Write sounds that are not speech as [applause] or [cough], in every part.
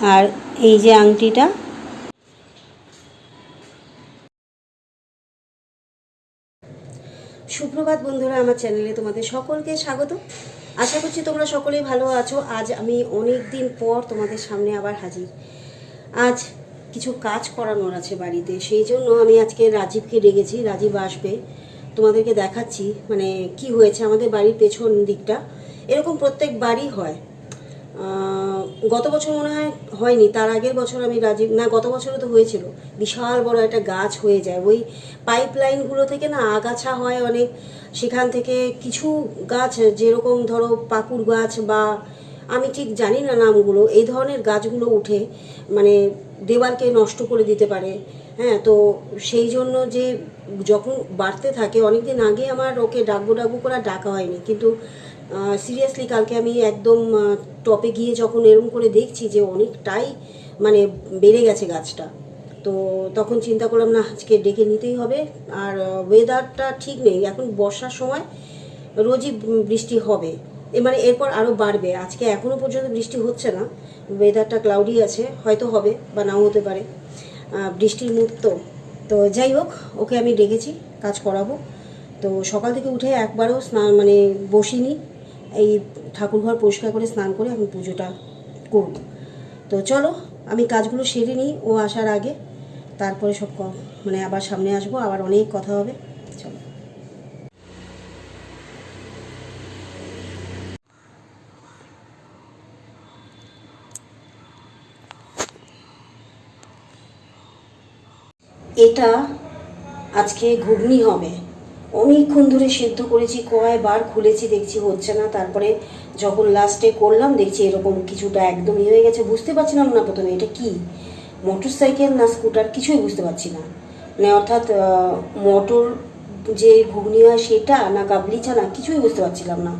আর এই যে আংটিটা। সুপ্রভাত বন্ধুরা, আমার চ্যানেলে তোমাদের সকলকে স্বাগত। আশা করছি তোমরা সকলেই ভালো আছো। আজ আমি অনেক দিন পর তোমাদের সামনে আবার হাজির। আজ কিছু কাজ করানোর আছে বাড়িতে, সেই জন্য আমি আজকে রাজীবকে ডেকেছি। রাজীব আসবে, তোমাদেরকে দেখাচ্ছি মানে কি হয়েছে আমাদের বাড়ির পেছন দিকটা। এরকম প্রত্যেক বাড়ি হয়। গত বছর মনে হয় হয়নি, তার আগের বছর আমি রাজীব না, গত বছরও তো হয়েছিল। বিশাল বড় একটা গাছ হয়ে যায়। ওই পাইপ লাইনগুলো থেকে না আগাছা হয় অনেক, সেখান থেকে কিছু গাছ, যেরকম ধরো পাকুর গাছ বা আমি ঠিক জানি না নামগুলো, এই ধরনের গাছগুলো উঠে মানে দেওয়ালকে নষ্ট করে দিতে পারে। হ্যাঁ তো সেই জন্য যে যখন বাড়তে থাকে, অনেকদিন আগে আমার ওকে ডাকবো ডাকবো করে ডাকা হয়নি। কিন্তু সিরিয়াসলি কালকে আমি একদম টপে গিয়ে যখন এরম করে দেখছি যে অনেকটাই মানে বেড়ে গেছে গাছটা, তো তখন চিন্তা করলাম, না, আজকে ডেকে নিতেই হবে। আর ওয়েদারটা ঠিক নেই। এখন বর্ষার সময় রোজই বৃষ্টি হবে। এ মানে এরপর আরও বাড়বে। আজকে এখনও পর্যন্ত বৃষ্টি হচ্ছে না। ওয়েদারটা ক্লাউডি আছে। হয়তো হবে বা নাও হতে পারে। বৃষ্টির মুখ তো। তো যাই হোক, ওকে আমি ডেকেছি, কাজ করাবো। তো সকাল থেকে উঠে একবারও স্নান মানে বসিনি। এই ঠাকুরঘর পরিষ্কার করে স্নান করে আমি পুজোটা করব। তো চলো, আমি কাজগুলো সেরে নিই, ও আসার আগে। তারপরে সব মানে আবার সামনে আসব, আবার অনেক কথা হবে। চলো। এটা আজকে ঘুগনি হবে। অনেকক্ষণ ধরে সেদ্ধ করেছি কয়বার খুলেছি, দেখছি হচ্ছে না। তারপরে যখন লাস্টে করলাম, দেখছি এরকম কিছুটা একদম ইয়ে হয়ে গেছে। বুঝতে পারছিলাম না প্রথমে এটা কি। মোটর সাইকেল না স্কুটার, কিছুই বুঝতে পারছি না। মানে অর্থাৎ মোটর যে ঘুগনি হয় সেটা, না কাবলি না কিছুই বুঝতে পারছিলাম না।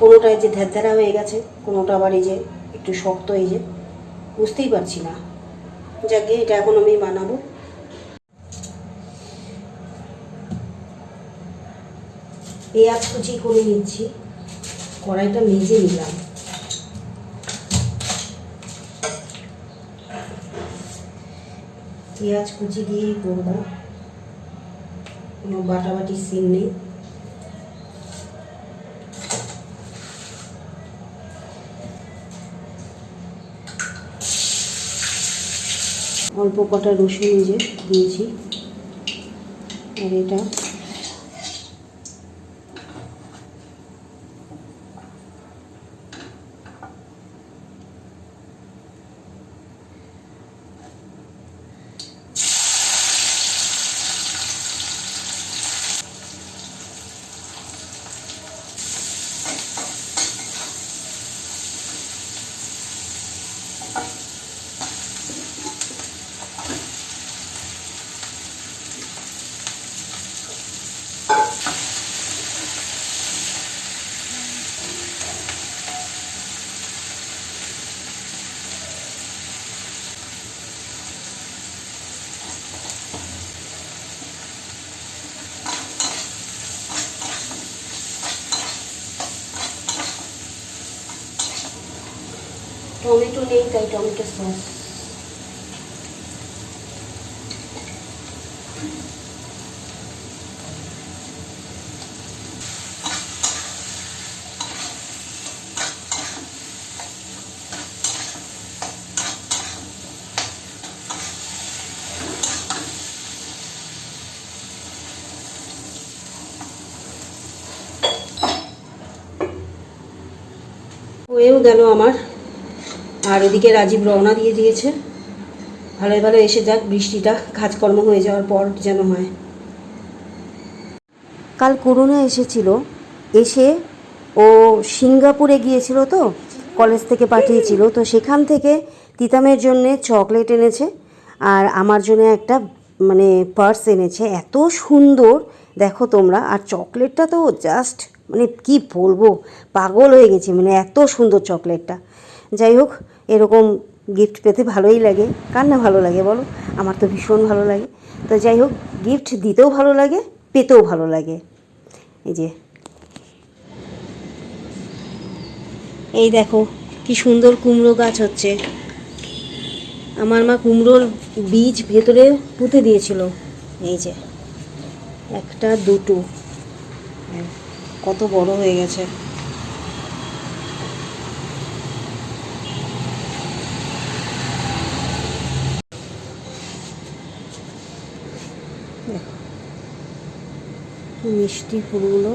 কোনোটা এই যে ধ্যারধ্যারা হয়ে গেছে, কোনোটা আবার এই যে একটু শক্ত এই যে, বুঝতেই পারছি না। যাকে এটা এখন আমি বানাবো। পেঁয়াজ কুচি করে নিচ্ছি। কড়াইটা মেজে নিলাম। পেঁয়াজ কুচি দিয়েই করব। কোনো বাটাবাটি সিন নেই। অল্প কটা রসুন যে দিয়েছি। আর এটা নেই তাই টমেটো সস হয়েও গেল আমার আর এদিকে রাজীব রওনা দিয়ে দিয়েছে। ভালো ভালো এসে যাক, বৃষ্টিটা কাজকর্ম হয়ে যাওয়ার পর যেন হয়। কাল করোনা এসেছিল। এসে ও সিঙ্গাপুরে গিয়েছিল তো, কলেজ থেকে পাঠিয়েছিল। তো সেখান থেকে তিতামের জন্যে চকলেট এনেছে আর আমার জন্য একটা মানে পার্স এনেছে। এত সুন্দর, দেখো তোমরা। আর চকলেটটা তো জাস্ট মানে কি বলব? পাগল হয়ে গেছি মানে এত সুন্দর চকলেটটা। যাই হোক এরকম গিফট পেতে ভালোই লাগে। কার না ভালো লাগে বলো? আমার তো ভীষণ ভালো লাগে। তো যাই হোক গিফট দিতেও ভালো লাগে পেতেও ভালো লাগে। এই যে। এই দেখো কি সুন্দর কুমড়ো গাছ হচ্ছে। আমার মা কুমড়োর বীজ ভেতরে পুঁতে দিয়েছিল। এই যে একটা দুটো। হ্যাঁ, কত বড় হয়ে গেছে। মিষ্টি ফুলগুলো।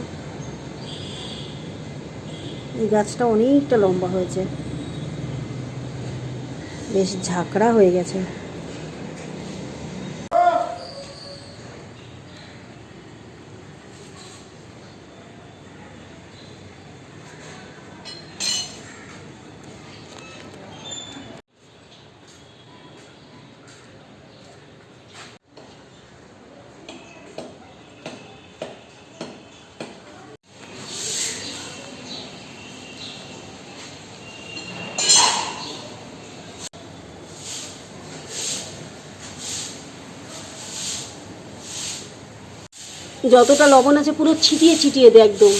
এই গাছটা অনেকটা লম্বা হয়েছে। বেশ ঝাঁকড়া হয়ে গেছে। যতটা লবণ আছে পুরো ছিটিয়ে ছিটিয়ে দে একদম।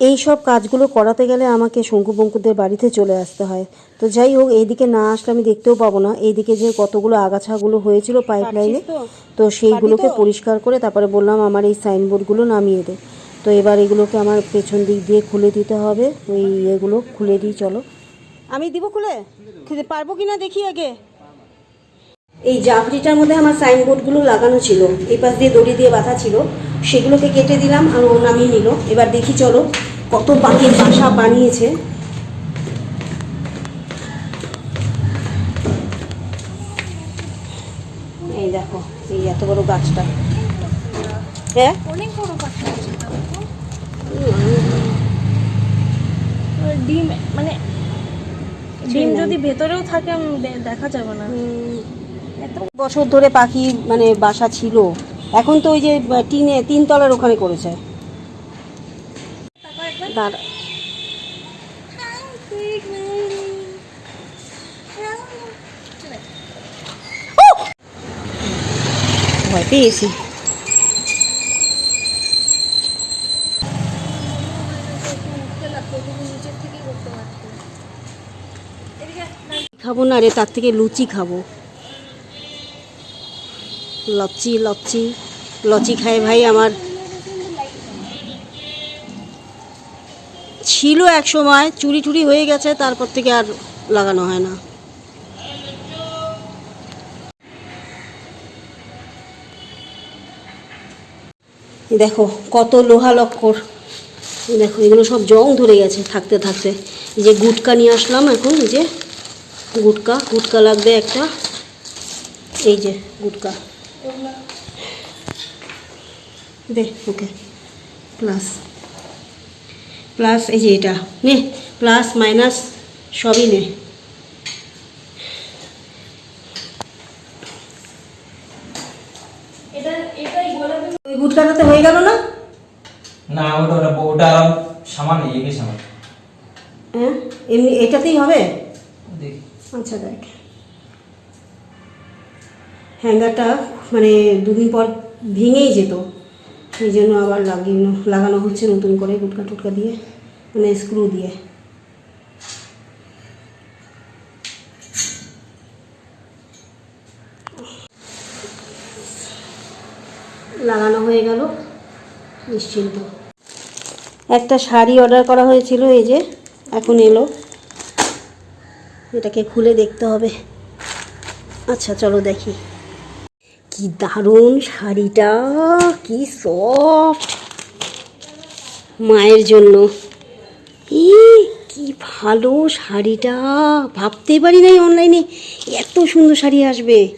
এই সব কাজগুলো করাতে গেলে আমাকে শঙ্কু বঙ্কুদের বাড়িতে চলে আসতে হয়। তো যাই হোক এইদিকে না আসলে আমি দেখতেও পাবো না। এইদিকে যে কতগুলো আগাছাগুলো হয়েছিল পাইপ লাইনে তো। সেইগুলোকে পরিষ্কার করে তারপরে বললাম আমার এই সাইনবোর্ডগুলো নামিয়ে দে। তো এবার এগুলোকে আমার পেছন দিক দিয়ে খুলে দিতে হবে। ওই এগুলো খুলে দিই চলো। আমি দিব খুলে? পারব কি না দেখি আগে? এই জাফরিটার মধ্যে আমার সাইনবোর্ডগুলো লাগানো ছিল। এই পাশ দিয়ে দড়ি দিয়ে বাঁধা ছিল। সেগুলোকে কেটে দিলাম আর ও নামিয়ে নিল। এবার দেখি চলো কত পাখির বাসা বানিয়েছে। এই দেখো এই এত বড় গাছটা। হ্যাঁ? অনেক বড় পাখি ডিম মানে ডিম যদি ভেতরেও থাকে দেখা যাবে না। বছর ধরে পাখি মানে বাসা ছিল। এখন তো ওই যে টিনে, তিনতলার ওখানে করেছে। ভয় পেয়েছি। খাব না রে, তার থেকে লুচি খাব। লচ্ছি লচ্ছি লচি খায় ভাই আমার। ছিল এক সময়, চুরি টুরি হয়ে গেছে, তারপর থেকে আর লাগানো হয় না। দেখো, কত লোহা লক্কর। দেখো, এগুলো সব জং ধরে গেছে থাকতে থাকতে। যে গুটকা নিয়ে আসলাম এখন যে গুটকা গুটকা লাগবে একটা। এই যে গুটকা। দে ওকে প্লাস প্লাস এই যে এটা। নে প্লাস মাইনাস সবই নে। এটা এটাই গোলাপি ওই গুটকাটাতে হয়ে গেল না? না ওটা ওটা ওটা সামান এগিয়ে সামান। হ্যাঁ? এমনি এটাতেই হবে? দেখি। আচ্ছা দেখ। হ্যাঙ্গারটা মানে দুদিন পর ভেঙেই যেত। সেই জন্য আবার লাগিয়ে লাগানো হচ্ছে নতুন করে গুটকা টুটকা দিয়ে মানে স্ক্রু দিয়ে। লাগানো হয়ে গেল, নিশ্চিন্ত। একটা শাড়ি অর্ডার করা হয়েছিল, এই যে, এখন এলো। এটাকে খুলে দেখতে হবে। আচ্ছা চলো দেখি। কি দারুণ শাড়িটা, কি সফট মায়ের জন্য। ই কি ভালো শাড়িটা। ভাবতেই পারি নাই অনলাইনে এত সুন্দর শাড়ি আসবে।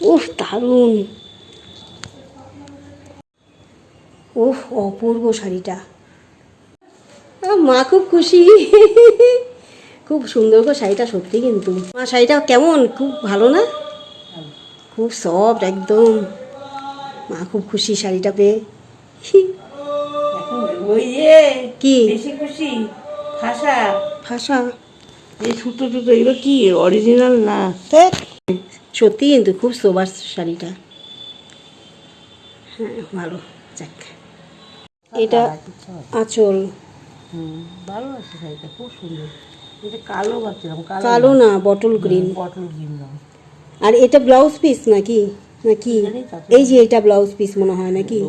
ওহ, দারুণ। ওহ, অপূর্ব শাড়িটা। মা খুব খুশি। খুব সুন্দর গো শাড়িটা, সত্যি কিন্তু। মা শাড়িটা কেমন? খুব ভালো না? খুব সফট একদম। মা খুব খুশি শাড়িটা পেয়ে। ওই যে কি? বেশি খুশি ভাষা ভাষা এই ছোটো ছোটো এগুলো কি অরিজিনাল না। সত্যি কিন্তু খুব সোবার শাড়িটা। হ্যাঁ ভালো যাক। এটা আঁচল। ভালো আছে শাড়িটা খুব সুন্দর। এটা কালো কালো না? বটল গ্রিন বটল গ্রিন রং আর এটা ব্লাউজ পিস নাকি? নাকি? এই যে এটা ব্লাউজ পিস মনে হয় নাকি?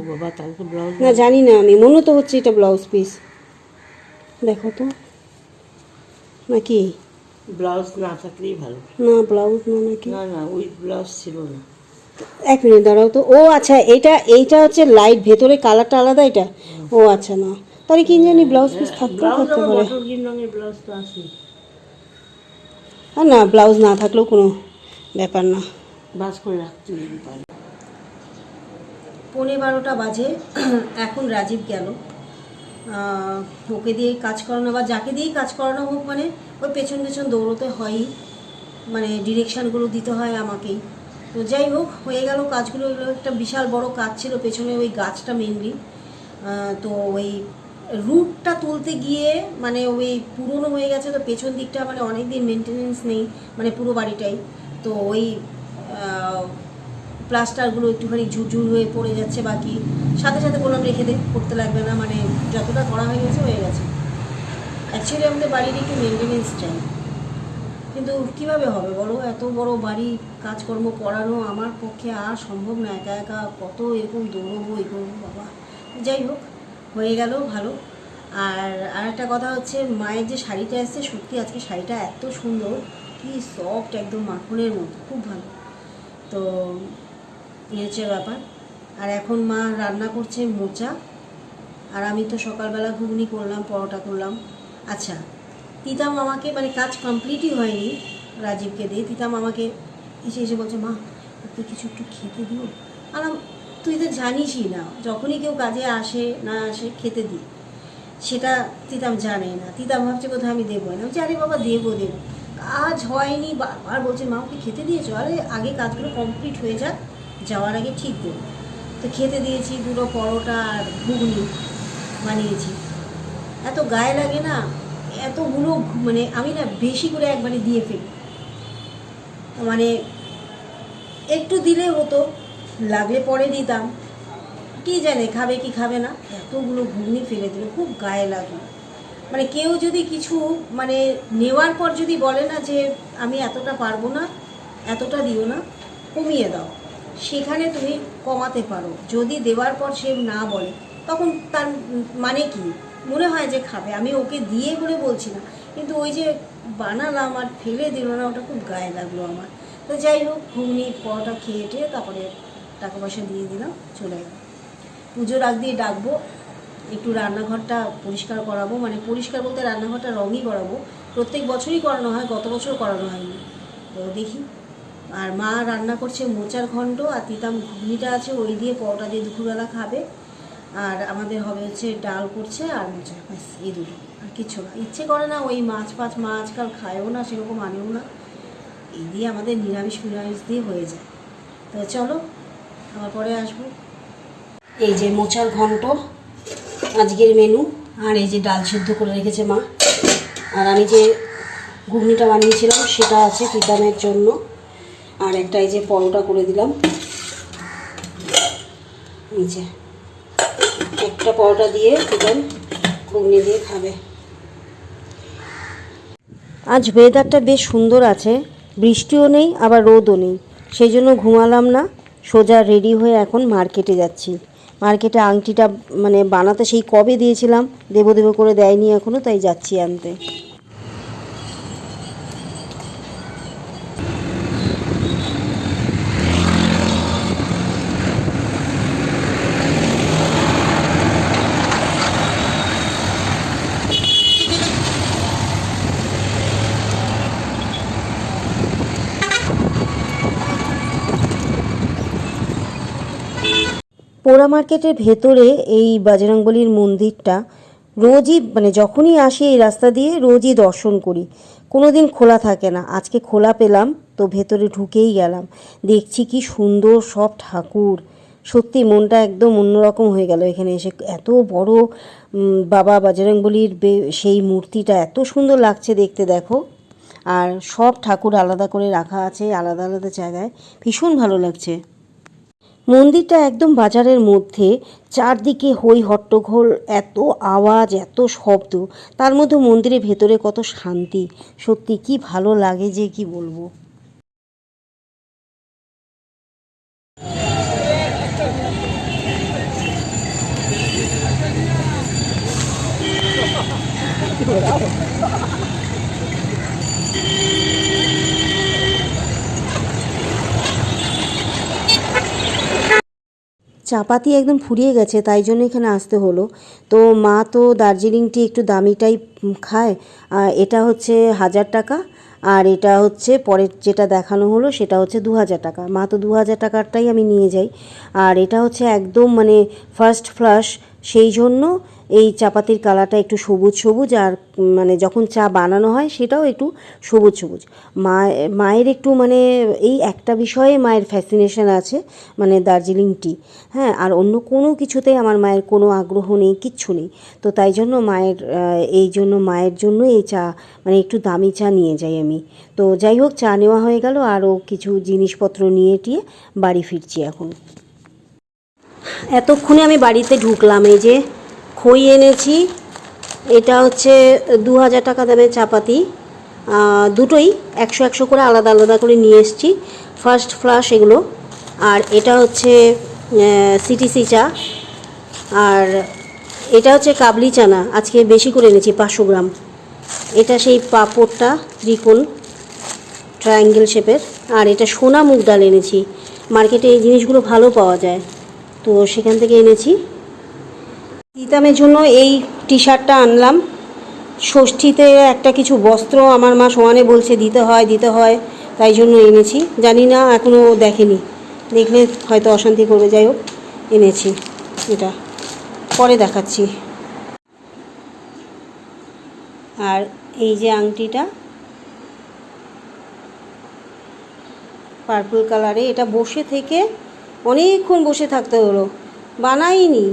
না জানি না আমি। মনে তো হচ্ছে এটা ব্লাউজ পিস দেখো তো। নাকি? ব্লাউজ না থাকলেই ভালো। না ব্লাউজ না নাকি? না না উইথ ব্লাউজ ছিল না। এক মিনিট দাঁড়াও তো। ও আচ্ছা এটা এইটা হচ্ছে লাইট ভেতরে কালারটা আলাদা এটা? ও। আচ্ছা না। তাহলে কি জানি ব্লাউজ পিস থাকতেও ব্লাউজ থাকতে পারে। না ব্লাউজ না থাকলেও কোনো ব্যাপার না। বাস করে রাখতে পারে পৌনে বারোটা বাজে, এখন রাজীব গেল। ওকে দিয়ে কাজ করানো বা যাকে দিয়েই কাজ করানো হোক মানে ওই পেছন পেছন দৌড়তে হয়ই। মানে ডিরেকশানগুলো দিতে হয় আমাকেই। তো যাই হোক, হয়ে গেল কাজগুলো একটা বিশাল বড় কাজ ছিল, পেছনে ওই গাছটা মেনলি তো ওই রুটটা তুলতে গিয়ে মানে ওই পুরনো হয়ে গেছে, তো পেছন দিকটা মানে অনেক দিন মেনটেনেন্স নেই মানে পুরো বাড়িটাই। তো ওই প্লাস্টারগুলো একটুখানি ঝুরঝুর হয়ে পড়ে যাচ্ছে বাকি। সাথে সাথে বললাম, রেখে দে, করতে লাগবে না। মানে যতটা করা হয়ে গেছে হয়ে গেছে। অ্যাকচুয়ালি আমাদের বাড়ির একটু মেনটেনেন্স চাই। কিন্তু কীভাবে হবে বলো? এত বড় বাড়ি, কাজকর্ম করানো আমার পক্ষে আর সম্ভব না। একা একা কত এরকম দৌড়বো এই করব বাবা। যাই হোক, হয়ে গেল, ভালো। আর আর একটা কথা হচ্ছে, মায়ের যে শাড়িটা এসছে, সত্যি আজকে শাড়িটা এত সুন্দর। কি সফট একদম মাখনের মতো, খুব ভালো। তো এই হচ্ছে ব্যাপার। আর এখন মা রান্না করছে মোচা। আর আমি তো সকালবেলা ঘুগনি করলাম, পরোটা করলাম। আচ্ছা তিতাম আমাকে মানে কাজ কমপ্লিটই হয়নি রাজীবকে দিয়ে। তিতাম আমাকে এসে এসে বলছে, মা তুই কিছু একটু খেতে দিও। আলাম তুই তো জানিসই না, যখনই কেউ কাজে আসে না আসে, খেতে দিই। সেটা তিতাম জানে না। তিতাম ভাবছে কোথায় আমি দেবো না। বলছি, আরে বাবা, দেবো দেবো। কাজ হয়নি, বারবার বলছে, মা ওকে খেতে দিয়েছ? আরে, আগে কাজগুলো কমপ্লিট হয়ে যাক, যাওয়ার আগে ঠিক দেবো তো খেতে দিয়েছি দুটো পরোটা আর ঘুগনি বানিয়েছি। এত গায়ে লাগে না, এতগুলো মানে আমি না বেশি করে একবারে দিয়ে ফেলি। মানে একটু দিলে হতো, লাগলে পরে দিতাম। কি জানে, খাবে কি খাবে না, এতগুলো ঘুগনি ফেলে দিল, খুব গায়ে লাগল। মানে কেউ যদি কিছু মানে নেওয়ার পর যদি বলে না যে আমি এতটা পারব না, এতটা দিও না, কমিয়ে দাও। সেখানে তুমি কমাতে পারো। যদি দেওয়ার পর সে না বলে, তখন তার মানে কি? মনে হয় যে খাবে। আমি ওকে দিয়ে বলে বলছি না। কিন্তু ওই যে বানালাম আর ফেলে দিল না, ওটা খুব গায়ে লাগল আমার। তো যাই হোক, ঘুগনি, পরোটা খেয়ে টেয়ে তারপরে টাকা পয়সা দিয়ে দিলাম, চলে গেল পুজোর আগ দিয়ে ডাকবো। একটু রান্নাঘরটা পরিষ্কার করাবো মানে পরিষ্কার বলতে রান্নাঘরটা রঙই করাবো। প্রত্যেক বছরই করানো হয়, গত বছর করানো হয়নি। তো দেখি। আর মা রান্না করছে মোচার ঘন্ট আর তিতাম ঘুগনিটা আছে, ওই দিয়ে পরোটা দিয়ে দুপুরবেলা খাবে। আর আমাদের হবে হচ্ছে ডাল করছে আর মোচা ব্যাস, এই দুটো। আর কিচ্ছু না। ইচ্ছে করে না ওই মাছ ফাছ মা আজকাল খায়ও না, সেরকম আনেও না। এই দিয়ে আমাদের নিরামিষ নিরামিষ দিয়ে হয়ে যায়। তো চলো আমার পরে আসব। এই যে মোচার ঘন্ট আজকের মেনু আর এই যে ডাল সেদ্ধ করে রেখেছে মা। আর আমি যে ঘুগনিটা বানিয়েছিলাম, সেটা আছে পিতামের জন্য। আর একটা এই যে পরোটা করে দিলাম। যে একটা পরোটা দিয়ে পিতাম ঘুগনি দিয়ে খাবে। আজ ওয়েদারটা বেশ সুন্দর আছে, বৃষ্টিও নেই, আবার রোদও নেই। সেই জন্য ঘুমালাম না, সোজা রেডি হয়ে এখন মার্কেটে যাচ্ছি। মার্কেটে আংটিটা মানে বানাতে সেই কবে দিয়েছিলাম, দেবো দেবো করে দেয়নি এখনও তাই যাচ্ছি আনতে। পোড়া মার্কেটের ভেতরে এই বজরংবলির মন্দিরটা রোজই মানে যখনই আসি এই রাস্তা দিয়ে রোজই দর্শন করি। কোনো দিন খোলা থাকে না। আজকে খোলা পেলাম, তো ভেতরে ঢুকেই গেলাম। দেখছি কি সুন্দর সব ঠাকুর। সত্যি মনটা একদম অন্যরকম হয়ে গেল এখানে এসে। এত বড় বাবা বজরংবলির সেই মূর্তিটা এত সুন্দর লাগছে দেখতে, দেখো। আর সব ঠাকুর আলাদা করে রাখা আছে, আলাদা আলাদা জায়গায়। ভীষণ ভালো লাগছে। মন্দিরটা একদম বাজারের মধ্যে। চারদিকে হই হট্টগোল এত আওয়াজ, এত শব্দ। তার মধ্যে মন্দিরের ভেতরে কত শান্তি। সত্যি কি ভালো লাগে যে কি বলব। [laughs] চাপাতি একদম ফুরিয়ে গেছে, তাই জন্য এখানে আসতে হলো। তো মা তো দার্জিলিং টি একটু দামিটাই খায় এটা হচ্ছে হাজার টাকা, আর এটা হচ্ছে পরের যেটা দেখানো হলো সেটা হচ্ছে দু হাজার টাকা। মা তো দু হাজার টাকারটাই আমি নিয়ে যাই। আর এটা হচ্ছে একদম মানে ফার্স্ট ফ্লাশ সেই জন্য এই চাপাতির কালারটা একটু সবুজ সবুজ আর মানে যখন চা বানানো হয় সেটাও একটু সবুজ সবুজ। মা, মায়ের একটু মানে এই একটা বিষয়ে মায়ের ফ্যাসিনেশন আছে মানে দার্জিলিং টি হ্যাঁ আর অন্য কোনো কিছুতে আমার মায়ের কোনো আগ্রহ নেই, কিচ্ছু নেই। তো তাই জন্য মায়ের এই জন্য মায়ের জন্য এই চা মানে একটু দামি চা নিয়ে যাই আমি। তো যাই হোক, চা নেওয়া হয়ে গেল, আরও কিছু জিনিসপত্র নিয়ে টিয়ে বাড়ি ফিরছি এখন। এতক্ষণে আমি বাড়িতে ঢুকলাম, এই যে খই এনেছি। এটা হচ্ছে দু হাজার টাকা দামের চাপাতি। দুটোই একশো একশো করে আলাদা আলাদা করে নিয়ে এসেছি। ফার্স্ট ফ্লাশ এগুলো। আর এটা হচ্ছে সিটিসি চা। আর এটা হচ্ছে কাবলি চানা। আজকে বেশি করে এনেছি, পাঁচশো গ্রাম। এটা সেই পাঁপড়টা, ত্রিকোণ ট্রায়াঙ্গেল শেপের আর এটা সোনা মুগ ডাল এনেছি। মার্কেটে এই জিনিসগুলো ভালো পাওয়া যায়। তো সেখান থেকে এনেছি। তিতামের জন্য এই টি শার্টটা আনলাম। ষষ্ঠীতে একটা কিছু বস্ত্র আমার মা সমানে বলছে, দিতে হয় দিতে হয়। তাই জন্য এনেছি। জানি না এখনও দেখেনি। দেখলে হয়তো অশান্তি করবে। যাই হোক, এনেছি এটা। পরে দেখাচ্ছি। আর এই যে আংটিটা পার্পল কালারে এটা বসে থেকে অনেকক্ষণ বসে থাকতে হলো। বানাইনি।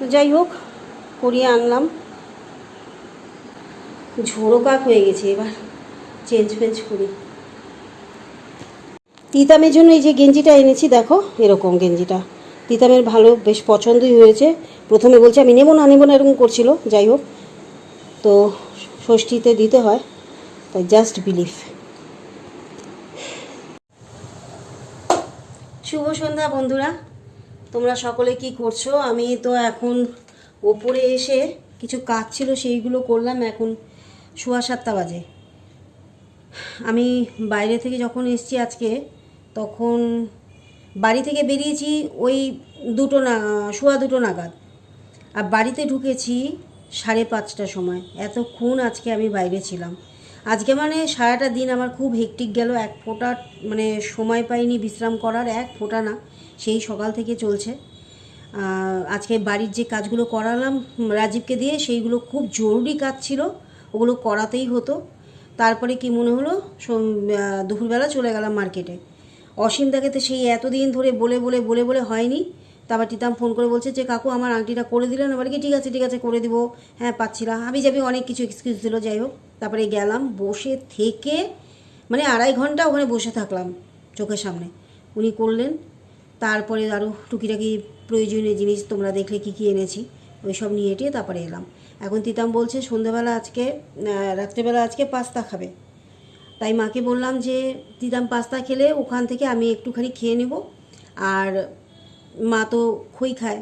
তো যাই হোক, করিয়ে আনলাম। ঝোড়ো কাক হয়ে গেছে এবার চেঞ্জ ফেঞ্জ করি। তিতামের জন্য এই যে গেঞ্জিটা এনেছি, দেখো, এরকম গেঞ্জিটা। তিতামের ভালো, বেশ পছন্দই হয়েছে। প্রথমে বলছে, আমি নেব না নেব না, এরকম করছিল, যাই হোক। তো ষষ্ঠীতে দিতে হয়, তাই জাস্ট বিলিভ শুভ সন্ধ্যা বন্ধুরা। তোমরা সকলে কি করছ? আমি তো এখন ওপরে এসে কিছু কাজ ছিল, সেইগুলো করলাম এখন সোয়া সাতটা বাজে। আমি বাইরে থেকে যখন এসছি আজকে, তখন বাড়ি থেকে বেরিয়েছি ওই দুটো না, সোয়া দুটো নাগাদ। আর বাড়িতে ঢুকেছি সাড়ে পাঁচটার সময়। এতক্ষণ আজকে আমি বাইরে ছিলাম। আজকে মানে সারাটা দিন আমার খুব হেকটিক গেল। এক ফোঁটা মানে সময় পাইনি বিশ্রাম করার, এক ফোঁটা না। সেই সকাল থেকে চলছে। আজকে বাড়ির যে কাজগুলো করালাম রাজীবকে দিয়ে, সেইগুলো খুব জরুরি কাজ ছিল। ওগুলো করাতেই হতো। তারপরে কি মনে হলো? দুপুরবেলা চলে গেলাম মার্কেটে। অসীম দাকে তো সেই এতদিন ধরে বলে বলে বলে বলে হয়নি। তারপর টিতাম ফোন করে বলছে যে, কাকু, আমার আংটিটা করে দিলেন এবার কি, ঠিক আছে ঠিক আছে, করে দিব। হ্যাঁ পাচ্ছিলাম আমি যাবি অনেক কিছু এক্সকিউজ দিল, যাই হোক। তারপরে গেলাম, বসে থেকে মানে আড়াই ঘণ্টা ওখানে বসে থাকলাম চোখের সামনে। উনি করলেন। তারপরে আরও টুকিটাকি প্রয়োজনীয় জিনিস তোমরা দেখলে কি কি এনেছি ওই সব নিয়ে টিয়ে তারপরে এলাম। এখন তিতাম বলছে, সন্ধ্যেবেলা আজকে রাত্রেবেলা আজকে পাস্তা খাবে। তাই মাকে বললাম যে, তিতাম পাস্তা খেলে ওখান থেকে আমি একটুখানি খেয়ে নেব, আর মা তো খই খায়,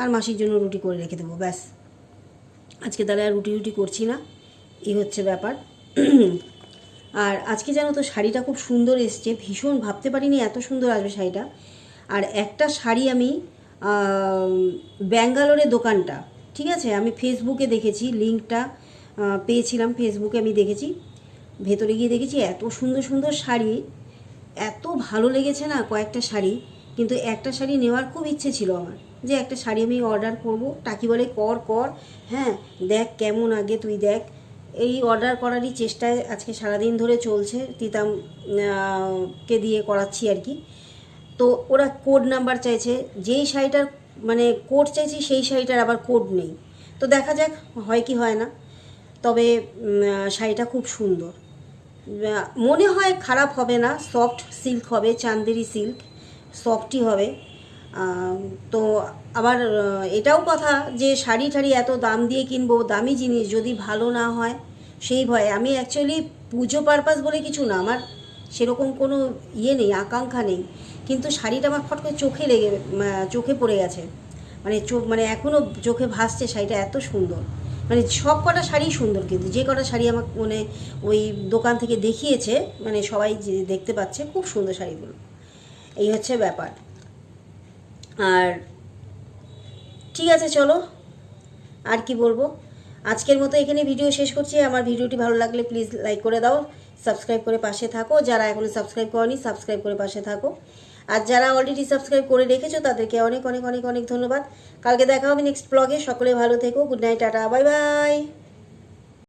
আর মাসির জন্য রুটি করে রেখে দেবো, ব্যাস। আজকে তাহলে আর রুটি রুটি করছি না, এই হচ্ছে ব্যাপার। আর আজকে জানো তো শাড়িটা খুব সুন্দর এসছে, ভীষণ, ভাবতে পারিনি এত সুন্দর আসবে শাড়িটা। আর একটা শাড়ি আমি ব্যাঙ্গালোরের দোকানটা, ঠিক আছে? আমি ফেসবুকে দেখেছি, লিঙ্কটা পেয়েছিলাম ফেসবুকে, আমি দেখেছি। ভেতরে গিয়ে দেখেছি এত সুন্দর সুন্দর শাড়ি, এত ভালো লেগেছে না কয়েকটা শাড়ি, কিন্তু একটা শাড়ি নেওয়ার খুব ইচ্ছে ছিল আমার, যে একটা শাড়ি আমি অর্ডার করব। টাকি বলে, কর কর হ্যাঁ দেখ কেমন আগে তুই দেখ। এই অর্ডার করারই চেষ্টায় আজকে সারাদিন ধরে চলছে, তিতাম কে দিয়ে করাচ্ছি আর কি। তো ওরা কোড নাম্বার চাইছে। যেই শাড়িটার মানে কোড চাইছি, সেই শাড়িটার আবার কোড নেই। তো দেখা যাক, হয় কি হয় না। তবে শাড়িটা খুব সুন্দর। মনে হয় খারাপ হবে না। সফট সিল্ক হবে, চান্দেরি সিল্ক সফটই হবে। তো আবার এটাও কথা যে শাড়ি ঠাড়ি এত দাম দিয়ে কিনবো, দামি জিনিস যদি ভালো না হয়, সেই ভয়ে। আমি অ্যাকচুয়ালি পুজো পারপাস বলে কিছু না। আমার সেরকম কোনো ইয়ে নেই, আকাঙ্ক্ষা নেই। কিন্তু শাড়িটা আমার ফট করে চোখে লেগে চোখে পড়ে গেছে। মানে চোখ মানে এখনও চোখে ভাসছে শাড়িটা এত সুন্দর। মানে সব কটা শাড়ি সুন্দর কিন্তু, যে কটা শাড়ি আমার মানে ওই দোকান থেকে দেখিয়েছে মানে সবাই যে দেখতে পাচ্ছে, খুব সুন্দর শাড়িগুলো। এই হচ্ছে ব্যাপার। আর ঠিক আছে, চলো। আর কি বলব? আজকের মতো এখানে ভিডিও শেষ করছি। আমার ভিডিওটি ভালো লাগলে প্লিজ লাইক করে দাও, সাবস্ক্রাইব করে পাশে থাকো। যারা এখনও সাবস্ক্রাইব করনি, সাবস্ক্রাইব করে পাশে থাকো। আর যারা অলরেডি সাবস্ক্রাইব করে রেখেছো, তাদেরকে অনেক অনেক অনেক অনেক ধন্যবাদ। কালকে দেখা হবে নেক্সট ব্লগে সকলে ভালো থেকো। Good night tata. Bye bye